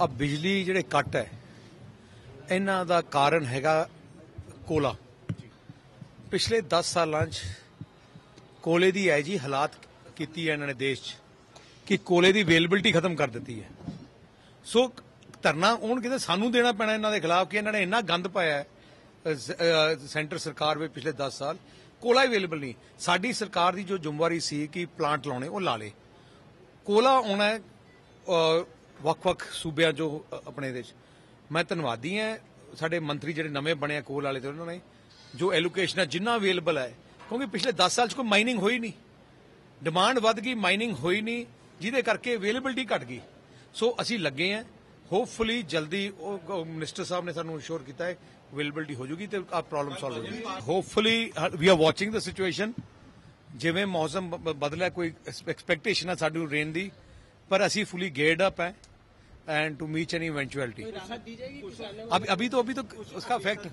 ਆ ਬਿਜਲੀ ਜਿਹੜੇ ਕੱਟ ਹੈ, ਇਹਨਾਂ ਦਾ ਕਾਰਨ ਹੈਗਾ ਕੋਲਾ। ਪਿਛਲੇ 10 ਸਾਲਾਂ 'ਚ ਕੋਲੇ ਦੀ ਐ ਜੀ ਹਾਲਾਤ ਕੀਤੀ ਹੈ ਇਹਨਾਂ ਨੇ ਦੇਸ਼ 'ਚ ਕਿ ਕੋਲੇ ਦੀ ਅਵੇਲੇਬਿਲਟੀ ਖਤਮ ਕਰ ਦਿੱਤੀ ਹੈ। ਸੋ ਧਰਨਾ ਹੁਣ ਕਿਤੇ ਸਾਨੂੰ ਦੇਣਾ ਪੈਣਾ ਇਹਨਾਂ ਦੇ ਖਿਲਾਫ ਕਿ ਇਹਨਾਂ ਨੇ ਇੰਨਾ ਗੰਦ ਪਾਇਆ ਸੈਂਟਰ ਸਰਕਾਰ ਵਿੱਚ ਪਿਛਲੇ 10 ਸਾਲ। ਕੋਲਾ ਅਵੇਲੇਬਲ ਨਹੀਂ। ਸਾਡੀ ਸਰਕਾਰ ਦੀ ਜੋ ਜ਼ਿੰਮੇਵਾਰੀ ਸੀ ਕਿ ਪਲਾਂਟ ਲਾਉਣੇ, ਉਹ ਲਾ ਲੇ ਕੋਲਾ ਆਉਣਾ ਵੱਖ-ਵੱਖ ਸੂਬਿਆਂ ਜੋ ਆਪਣੇ ਇਹਦੇ ਚ ਮੈਂ ਧੰਨਵਾਦੀ ਹਾਂ ਸਾਡੇ ਮੰਤਰੀ ਜਿਹੜੇ ਨਵੇਂ ਬਣੇ ਆ ਕੋਲ ਵਾਲੇ ਤੇ ਉਹਨਾਂ ਨੇ, ਜੋ ਐਲੋਕੇਸ਼ਨ ਹੈ ਜਿੰਨਾ ਅਵੇਲੇਬਲ ਹੈ ਕਿਉਂਕਿ ਪਿਛਲੇ 10 ਸਾਲ ਚ ਕੋਈ ਮਾਈਨਿੰਗ ਹੋਈ ਨਹੀਂ। ਡਿਮਾਂਡ ਵੱਧ ਗਈ ਮਾਈਨਿੰਗ ਹੋਈ ਨਹੀਂ, ਜਿਹਦੇ ਕਰਕੇ ਅਵੇਲੇਬਿਲਟੀ ਘਟ ਗਈ। ਸੋ ਅਸੀਂ ਲੱਗੇ ਆ ਹੋਪਫੁਲੀ ਜਲਦੀ ਉਹ ਮਿਨਿਸਟਰ ਸਾਹਿਬ ਨੇ ਸਾਨੂੰ ਅਸ਼ੋਰ ਕੀਤਾ ਹੈ ਅਵੇਲੇਬਿਲਟੀ ਹੋ ਜੂਗੀ ਤੇ ਆ ਪ੍ਰੋਬਲਮ ਸੋਲਵ ਹੋ ਜੂਗੀ। Hopefully we are watching the situation ਜਿਵੇਂ ਮੌਸਮ ਬਦਲਿਆ, ਕੋਈ ਐਕਸਪੈਕਟੇਸ਼ਨ ਹੈ ਸਾਡੀ ਰੇਨ ਦੀ, ਪਰ ਅਸੀਂ ਫੁਲੀ ਗੇਅਰਡ ਅਪ ਹੈ। and to meet any eventuality राहत दी जाएगी किसानों अभी अभी तो अभी तो उसका इफेक्ट